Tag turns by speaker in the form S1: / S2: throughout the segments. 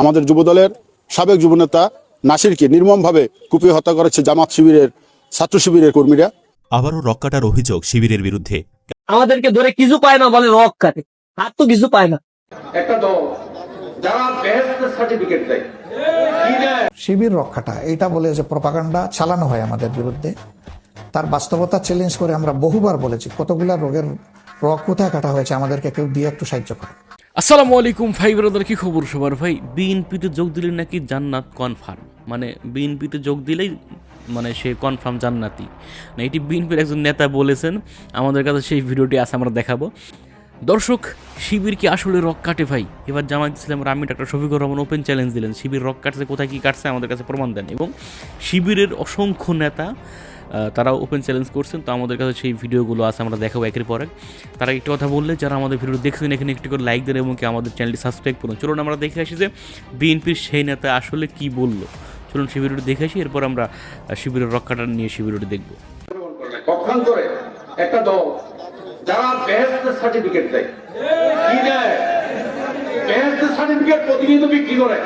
S1: আমাদের যুবদলের সাবেক যুবনেতা নাসিরকে নির্মমভাবে কুপিয়ে হত্যা করেছে জামাত শিবিরের ছাত্র শিবিরের কর্মীরা।
S2: আবারও রক্কাটার অভিযোগ শিবিরের বিরুদ্ধে।
S3: আমাদেরকে ধরে কিছু পায় না বলে রক কাটে। আর তো কিছু পায় না।
S4: একটা দল যারা বেহেস্ট সার্টিফিকেট দেয়
S5: শিবির রক্ষাটা এটা বলে যে প্রপাগান্ডা চালানো হয় আমাদের বিরুদ্ধে। তার বাস্তবতা চ্যালেঞ্জ করে আমরা বহুবার বলেছি কতগুলা রোগের রোগ কোথায় কাটা হয়েছে আমাদেরকে কেউ দিয়ে একটু সাহায্য করে।
S6: আসসালামু আলাইকুম ভাই ব্রাদার, কি খবর সবার? ভাই বিএনপিতে যোগ দিলে নাকি জান্নাত কনফার্ম মানে বিএনপিতে যোগ দিলেই মানে সে কনফার্ম জান্নাতি। না, এটি বিএনপির একজন নেতা বলেছেন, আমাদের কাছে সেই ভিডিওটি আছে, আমরা দেখাবো। দর্শক, শিবির কি আসলে রক কাটে ভাই? এবার Jamaat Islam rummy doctor Shafiqur Rahman open challenge দিলেন। শিবির রক কাটছে, কোথায় কি কাটছে আমাদের কাছে প্রমাণ দেন। এবং শিবিরের অসংখ্য নেতা তারাও ওপেন চ্যালেঞ্জ করছেন, তো আমাদের কাছে সেই ভিডিওগুলো আছে, আমরা দেখাবো একের পর এক। তারা একটি কথা বললে, যারা আমাদের ভিডিও দেখছেন, এখানে একটি করে লাইক দেন এবং কি আমাদের চ্যানেলটি সাবস্ক্রাইব করুন। চলুন আমরা দেখে আসি যে বিএনপির সেই নেতা আসলে কি বলল। চলুন ভিডিওটি দেখে আসি, এরপর আমরা শিবিরের রক্ষাটা নিয়ে সেই ভিডিওটি দেখব।
S4: পক্ষান্তরে একটা দল, যারা বেহেস্ট সার্টিফিকেট দেয়, কি দেয়? বেহেস্ট সার্টিফিকেট বিক্রি করে।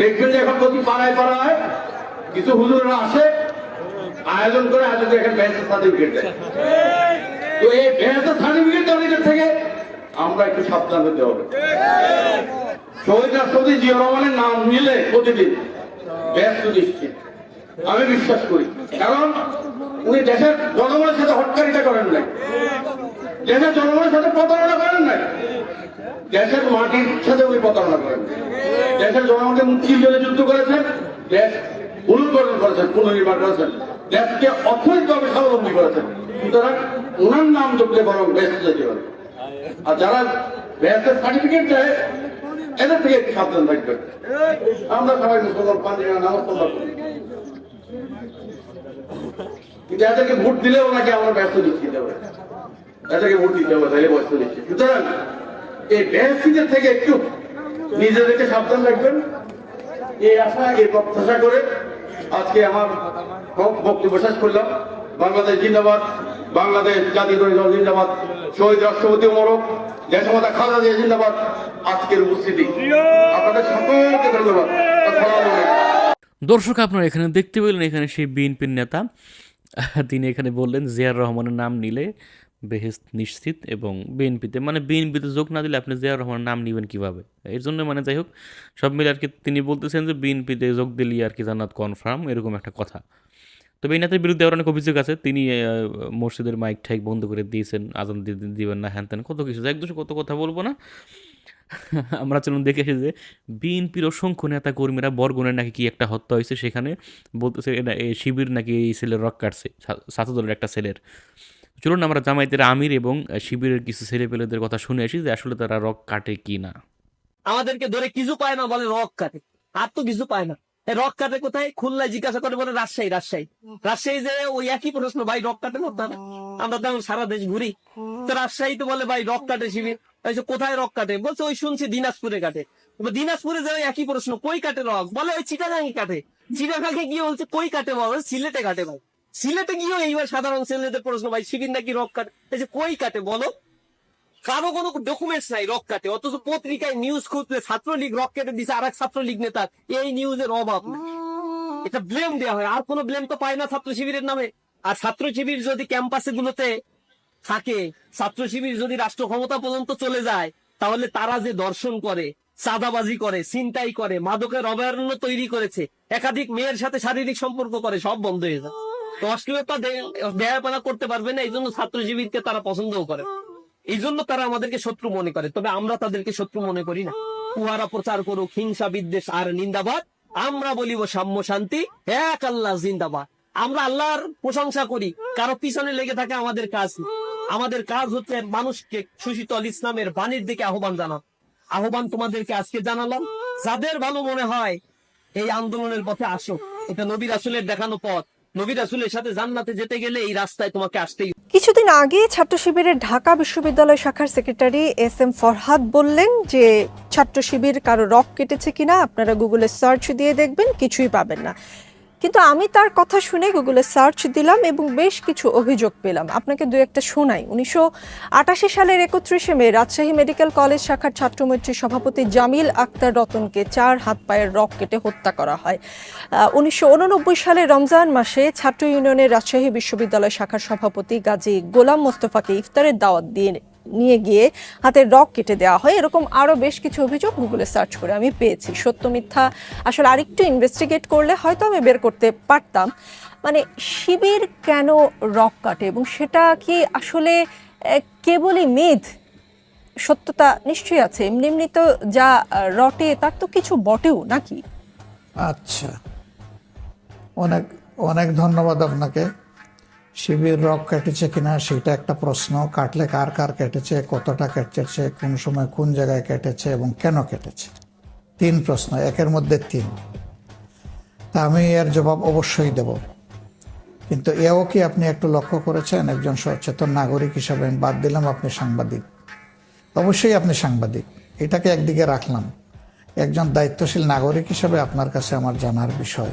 S4: দেখবেন যে এখন প্রতি পাড়ায় পাড়ায় কিছু হুজুরেরা আসে আয়োজন করে করে এখানে বেহেস্ট সার্টিফিকেট দেয়। তো এই বেহেস্ট সার্টিফিকেট দেওয়ার থেকে আমরা একটু সাবধান হতে হবে। শহীদ রাষ্ট্রপতি জিয়া রহমানের নাম নিলে প্রতিদিন ব্যস্ত নিশ্চিত আমি বিশ্বাস করি। কারণ উনি দেশের জনগণের সাথে হটকারিতা করেন নাই। দেশের জনগণের সাথে প্রতারণা করেন নাই। দেশের মাটির সাথে উনি প্রতারণা করেন দেশের জনগণকে মুক্তির জন্য যুদ্ধ করেছেন, দেশ পুনর্গঠন করেছেন, পুনর্নির্মাণ করেছেন। দেশকে অর্থনৈতিকভাবে স্বাবলম্বী করেছেন। সুতরাং ওনার নাম যোগলে বরং ব্যস্ত যেতে আর যারা ব্যস্তের সার্টিফিকেট দেয়, এদের থেকে একটু সাবধান থাকবেন আমরা সবাই মুসলমান পাঞ্জাবি নামাজ করি কিন্তু এদেরকে ভোট দিলেও ওনাকে আমরা ব্যস্ত দিচ্ছি এদেরকে ভোট দিতে হবে, তাহলে ব্যস্ত দিচ্ছি। সুতরাং এই ব্যস্তিদের থেকে একটু নিজেদেরকে সাবধান রাখবেন। এই আশা, এই প্রত্যাশা করে আজকে আমার বক্তব্য শেষ করলাম। বাংলাদেশ জিন্দাবাদ, বাংলাদেশ জাতীয় দল জিন্দাবাদ। শহীদ রাষ্ট্রপতি দেশমাতা খালেদা জিয়া জিন্দাবাদ। আজকের উপস্থিতি। আপনাদের সকলকে ধন্যবাদ।
S6: দর্শক, আপনারা এখানে দেখতে পেলেন এখানে সেই বিএনপির নেতা। তিনি এখানে বললেন জিয়ার রহমানের নাম নিলে বেহেস্ত নিশ্চিত এবং বিএনপিতে মানে বিএনপিতে যোগ না দিলে আপনি জিয়ার রহমানের নাম নেবেন কীভাবে? এর জন্য মানে যাই হোক, সব মিলে আর কি তিনি বলতেছেন যে বিএনপিতে যোগ দিলেই আর কি জান্নাত কনফার্ম এরকম একটা কথা। তবে এই নেতার বিরুদ্ধে আরও অনেক অভিযোগ আছে। তিনি মসজিদের মাইক ঠাইক বন্ধ করে দিয়েছেন, আজান দিবেন না, হ্যান কত কিছু এক দুশো কত কথা বলব না? আমরা চলুন দেখে এসে যে বিএনপির অসংখ্য নেতা কর্মীরা বরগুনের নাকি কি একটা হত্যা হয়েছে সেখানে বলতেছে শিবির নাকি এই ছেলের রক কাটছে ছাত্র দলের একটা ছেলের। চলুন আমরা জামায়াতের আমির এবং শিবিরের কিছু ছেলে পেলেদের কথা শুনে আসি যে আসলে তারা রক কাটে কি না
S3: আমাদেরকে ধরে কিছু পায় না বলে রক কাটে, আর তো কিছু পায় না। রক কাটে কোথায়? খুলনায় জিজ্ঞাসা করে বলে রাজশাহী রাজশাহী। রাজশাহী যে ওই একই প্রশ্ন ভাই রক কাটে না আমরা তো সারা দেশ ঘুরি। তো রাজশাহী তো বলে ভাই রক কাটে শিবির কোথায় রক কাটে বলছে ওই শুনছি দিনাজপুরে কাটে দিনাজপুরে যে একই প্রশ্ন কই কাটে রক বলে ওই চিটাগাঙ্গি কাটে চিটাগাঙ্গে গিয়ে বলছে কই কাটে বলে সিলেটে কাটে ভাই। সিলেটে গিয়েও এইবার সাধারণ ছেলেদের প্রশ্ন ভাই শিবির নাকি রক কাটে কই কাটে বলো। কারও কোনো ডকুমেন্টস নাই রক কাটে অথচ পত্রিকায় নিউজ খুঁজলে ছাত্রলীগ রক কেটে দিছে আর এক ছাত্রলীগ নেতার। এই নিউজের অভাব এটা ব্লেম দেওয়া হয়। আর কোনো ব্লেম তো পায় না ছাত্র শিবিরের নামে। আর ছাত্র শিবির যদি ক্যাম্পাসে গুলোতে থাকে ছাত্র শিবির যদি রাষ্ট্র ক্ষমতা পর্যন্ত চলে যায় তাহলে তারা যে দর্শন করে চাঁদাবাজি করে চিন্তাই করে মাদকের অভয়ারণ্য তৈরি করেছে একাধিক মেয়ের সাথে শারীরিক সম্পর্ক করে সব বন্ধ হয়ে যায়। তো অশ্লীলতা দেয়াপনা করতে পারবে না এই জন্য ছাত্র শিবিরকে তারা পছন্দও করে। এই জন্য তারা আমাদেরকে শত্রু মনে করে। তবে আমরা তাদেরকে শত্রু মনে করি না। উহারা প্রচার করুক, হিংসা, বিদ্বেষ আর নিন্দাবাদ, আমরা বলিব সাম্য শান্তি, এক আল্লাহ জিন্দাবাদ। আমরা আল্লাহর প্রশংসা করি, কারও পিছনে লেগে থাকে আমাদের কাজ আমাদের কাজ হচ্ছে মানুষকে সুশীতল ইসলামের বাণীর দিকে আহ্বান জানানো আহ্বান তোমাদেরকে আজকে জানালাম। যাদের ভালো মনে হয়, এই আন্দোলনের পথে আসো। এটা নবী রাসুলের দেখানো পথ। নবী রাসুলের সাথে জান্নাতে যেতে গেলে এই রাস্তায় তোমাকে আসতেই
S7: কিছুদিন আগে ছাত্র শিবিরের ঢাকা বিশ্ববিদ্যালয় শাখার সেক্রেটারি এস এম ফরহাদ বললেন যে ছাত্র শিবির কারও রক কেটেছে কিনা আপনারা গুগলে সার্চ দিয়ে দেখবেন, কিছুই পাবেন না। কিন্তু আমি তার কথা শুনে গুগলে সার্চ দিলাম এবং বেশ কিছু অভিযোগ পেলাম। আপনাকে দু একটা শোনাই। উনিশশো আটাশি সালের একত্রিশে মে রাজশাহী মেডিকেল কলেজ শাখার ছাত্রমৈত্রী সভাপতি জামিল আক্তার রতনকে চার হাত পায়ের রক কেটে হত্যা করা হয়। উনিশশো উননব্বই সালে রমজান মাসে ছাত্র ইউনিয়নের রাজশাহী বিশ্ববিদ্যালয় শাখার সভাপতি গাজী গোলাম মোস্তফাকে ইফতারের দাওয়াত দিয়ে নিয়ে গিয়ে হাতের রক কেটে দেওয়া হয়। এরকম আরও বেশ কিছু অভিযোগ গুগলে সার্চ করে আমি পেয়েছি। সত্য, মিথ্যা আসলে আরেকটু ইনভেস্টিগেট করলে হয়তো আমি বের করতে পারতাম। মানে শিবির কেন রক কাটে এবং সেটা কি আসলে কেবলই মেদ সত্যতা নিশ্চয়ই আছে। এমনি এমনি তো যা রটে তার তো কিছু বটেও নাকি?
S5: আচ্ছা। অনেক অনেক ধন্যবাদ আপনাকে। শিবির রক কেটেছে কিনা সেটা একটা প্রশ্ন। কাটলে কার কার কেটেছে, কতটা কেটেছে, কোন সময় কোন জায়গায় কেটেছে এবং কেন কেটেছে? তিন প্রশ্ন, একের মধ্যে তিন। তা আমি এর জবাব অবশ্যই দেব। কিন্তু এও কি আপনি একটু লক্ষ্য করেছেন? একজন সচেতন নাগরিক হিসাবে আমি বাদ দিলাম, আপনি সাংবাদিক। অবশ্যই আপনি সাংবাদিক। এটাকে একদিকে রাখলাম। একজন দায়িত্বশীল নাগরিক হিসাবে আপনার কাছে আমার জানার বিষয়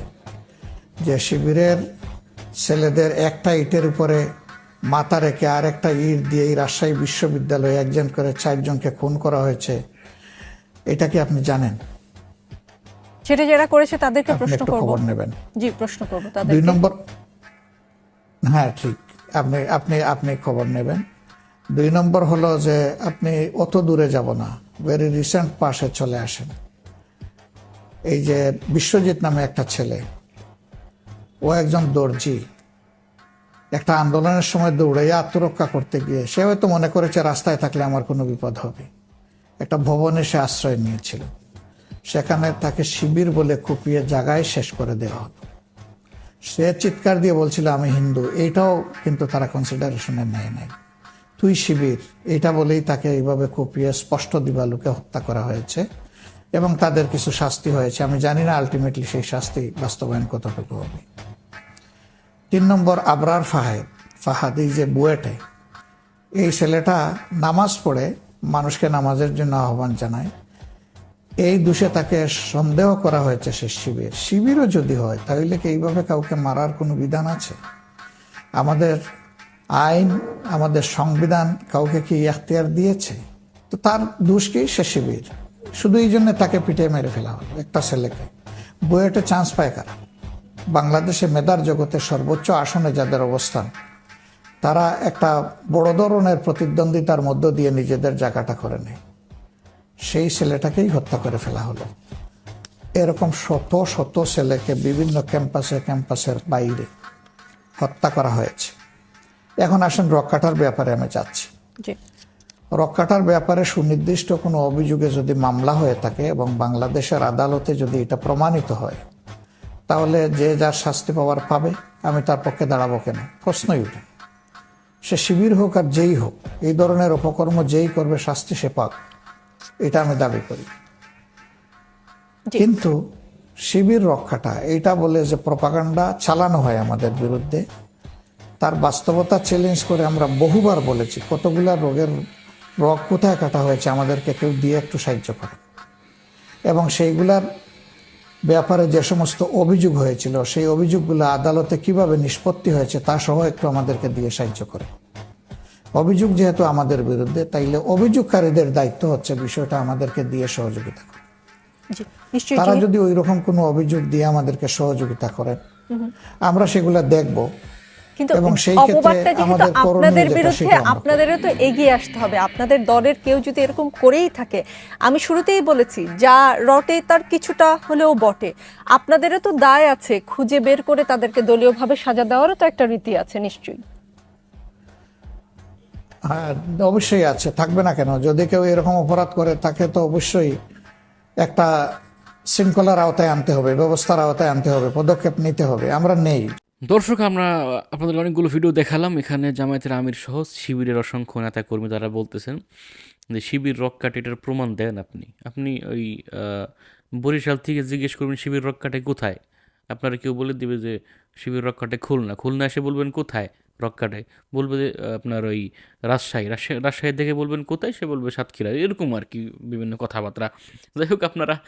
S5: যে শিবিরের ছেলেদের একটা ইটের উপরে মাথা রেখে আর একটা ইট দিয়ে এই রাজশাহী বিশ্ববিদ্যালয়ে একজন করে চারজনকে খুন করা হয়েছে। এটা কি আপনি জানেন?
S7: সেটা যারা করেছে তাদেরকে প্রশ্ন করব।
S5: খবর নেবেন।
S7: জি প্রশ্ন করব
S5: দুই নম্বর হ্যাঁ ঠিক। আপনি আপনি আপনি খবর নেবেন। দুই নম্বর হলো যে আপনি অত দূরে যাব না। ভেরি রিসেন্ট পাশে চলে আসেন। এই যে বিশ্বজিৎ নামে একটা ছেলে ও একজন দর্জি। একটা আন্দোলনের সময় দৌড়াইয়া আত্মরক্ষা করতে গিয়ে সে হয়তো মনে করেছে, রাস্তায় থাকলে আমার কোনো বিপদ হবে। একটা ভবনে সে আশ্রয় নিয়েছিল। সেখানে তাকে শিবির বলে কুপিয়ে জায়গায় শেষ করে দেওয়া হতো। সে চিৎকার দিয়ে বলছিল, আমি হিন্দু, এইটাও কিন্তু তারা কনসিডারেশনে নেয় নাই। তুই শিবির এটা বলেই তাকে এইভাবে কুপিয়ে স্পষ্ট দিবালুকে হত্যা করা হয়েছে এবং তাদের কিছু শাস্তি হয়েছে। আমি জানি না আলটিমেটলি সেই শাস্তি বাস্তবায়ন কতটুকু হবে। তিন নম্বর আবরার ফাহেদ, ফাহাদ এই যে বুয়েটে, এই ছেলেটা নামাজ পড়ে মানুষকে নামাজের জন্য আহ্বান জানায়। এই দোষে তাকে সন্দেহ করা হয়েছে সে শিবির। শিবিরও যদি হয়, তাহলে কি এইভাবে কাউকে মারার কোনো বিধান আছে? আমাদের আইন, আমাদের সংবিধান কাউকে কি এখতিয়ার দিয়েছে? তো তার দোষ কি সে শিবির? শুধু এই জন্য তাকে পিটিয়ে মেরে ফেলা হলো একটা ছেলেকে। বুয়েটে চান্স পায় কারা? বাংলাদেশে মেধার জগতে সর্বোচ্চ আসনে যাদের অবস্থান তারা একটা বড় ধরনের প্রতিদ্বন্দ্বিতার মধ্য দিয়ে নিজেদের জায়গাটা করে নেয়। সেই ছেলেটাকেই হত্যা করে ফেলা হলো। এরকম শত শত ছেলেকে বিভিন্ন ক্যাম্পাসে ক্যাম্পাসের বাইরে হত্যা করা হয়েছে। এখন আসেন রক্ষাটার ব্যাপারে আমি যাচ্ছি।
S7: জি।
S5: রক্ষাটার ব্যাপারে সুনির্দিষ্ট কোনো অভিযোগে যদি মামলা হয়ে থাকে এবং বাংলাদেশের আদালতে যদি এটা প্রমাণিত হয় তাহলে যে যার শাস্তি পাওয়ার পাবে আমি তার পক্ষে দাঁড়াবো কেন? প্রশ্নই উঠে সে শিবির হোক আর যেই হোক এই ধরনের অপকর্ম যেই করবে শাস্তি সে পাক। এটা আমি দাবি করি। কিন্তু শিবির রক্ষাটা এটা বলে যে প্রপাগান্ডা চালানো হয় আমাদের বিরুদ্ধে তার বাস্তবতা চ্যালেঞ্জ করে আমরা বহুবার বলেছি কতগুলা রোগের রোগ কোথায় কাটা হয়েছে আমাদেরকে কেউ দিয়ে একটু সাহায্য করে। এবং সেইগুলার ব্যাপারে যে সমস্ত অভিযোগ হয়েছিল সেই অভিযোগগুলো আদালতে কীভাবে নিষ্পত্তি হয়েছে তা সহ একটু আমাদেরকে দিয়ে সাহায্য করে। অভিযোগ যেহেতু আমাদের বিরুদ্ধে তাইলে অভিযোগকারীদের দায়িত্ব হচ্ছে বিষয়টা আমাদেরকে দিয়ে সহযোগিতা করে। তারা যদি ওই রকম কোনো অভিযোগ দিয়ে আমাদেরকে সহযোগিতা করেন আমরা সেগুলা দেখব।
S7: কিন্তু
S5: এবং সেই
S7: অপবাদটা যেহেতু আপনাদের বিরুদ্ধে। আপনাদেরও তো এগিয়ে আসতে হবে। আপনাদের দলের কেউ যদি এরকম করেই থাকে আমি শুরুতেই বলেছি যা রটে তার কিছুটা হলেও বটে। আপনাদেরও তো দায় আছে খুঁজে বের করে তাদেরকে দলীয়ভাবে সাজা দেওয়ারও তো একটা রীতি আছে নিশ্চয়ই।
S5: হ্যাঁ অবশ্যই আছে থাকবে না কেন? যদি কেউ এরকম অপরাধ করে তাকে তো অবশ্যই একটা শৃঙ্খলার আওতায় আনতে হবে ব্যবস্থার আওতায় আনতে হবে পদক্ষেপ নিতে হবে। আমরা নেই।
S6: দর্শক, আমরা, আপনাদের অনেকগুলো ভিডিও দেখালাম। এখানে জামায়াতের আমির সহ শিবিরের অসংখ্য নেতা কর্মী তারা বলতেছেন যে শিবির রক কাটে এটার প্রমাণ দেন আপনি। আপনি ওই বরিশাল থেকে জিজ্ঞেস করবেন, শিবির রক কাটে কোথায়? আপনারা কেউ বলে দিবে যে, শিবির রক কাটে খুলনা। খুলনা এসে বলবেন, কোথায় রক্কাটে বলবে যে আপনার ওই রাজশাহী। রাজশাহী রাজশাহী দেখে বলবেন, কোথায়? সে বলবে, সাতক্ষীরা। এরকম আর কি বিভিন্ন কথাবার্তা। যাই হোক, আপনারা,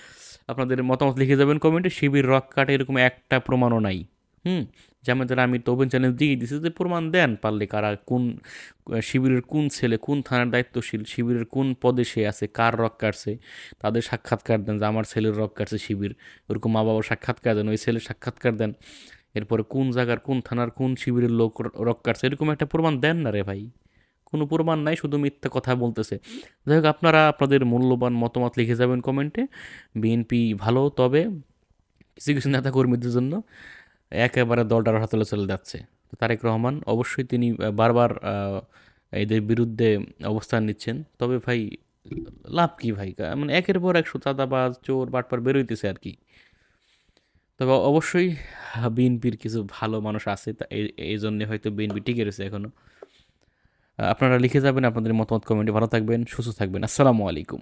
S6: আপনাদের মতামত লিখে যাবেন কমেন্টে, শিবির রক কাটে এরকম একটা প্রমাণও নাই। হুম, যেমন ধর আমি তো চ্যালেঞ্জ দিয়ে দিছি যে প্রমাণ দেন পারলে কারা কোন শিবিরের কোন ছেলে, কোন থানার দায়িত্বশীল, শিবিরের কোন পদে সে আছে, কার রক কাটছে তাদের সাক্ষাৎকার দেন, যে আমার ছেলের রক কাটছে শিবির। ওরকম মা বাবার সাক্ষাৎকার দেন, ওই ছেলের সাক্ষাৎকার দেন, এরপরে কোন জায়গার, কোন থানার, কোন শিবিরের লোক রক কাটছে এরকম একটা প্রমাণ দেন না রে ভাই। কোনো প্রমাণ নাই, শুধু মিথ্যা কথা বলতেছে। যাই হোক, আপনারা আপনাদের মূল্যবান মতামত লিখে যাবেন কমেন্টে। বিএনপি ভালো, তবে কিছু কিছু নেতা কর্মীদের জন্য একেবারে দলটার হাতলে চলে যাচ্ছে। তারেক রহমান, অবশ্যই তিনি বারবার এদের বিরুদ্ধে অবস্থান নিচ্ছেন। তবে ভাই, লাভ কি ভাই? মানে একের পর একশো চাঁদাবাজ চোর, বাটপার বেরোইতেছে আর কি। তবে অবশ্যই, বিএনপির কিছু ভালো মানুষ আছে এই জন্যে হয়তো বিএনপি টিকে রয়েছে এখনও আপনারা লিখে যাবেন, আপনাদের মতামত কমেন্টে। ভালো থাকবেন, সুস্থ থাকবেন। আসসালামু আলাইকুম।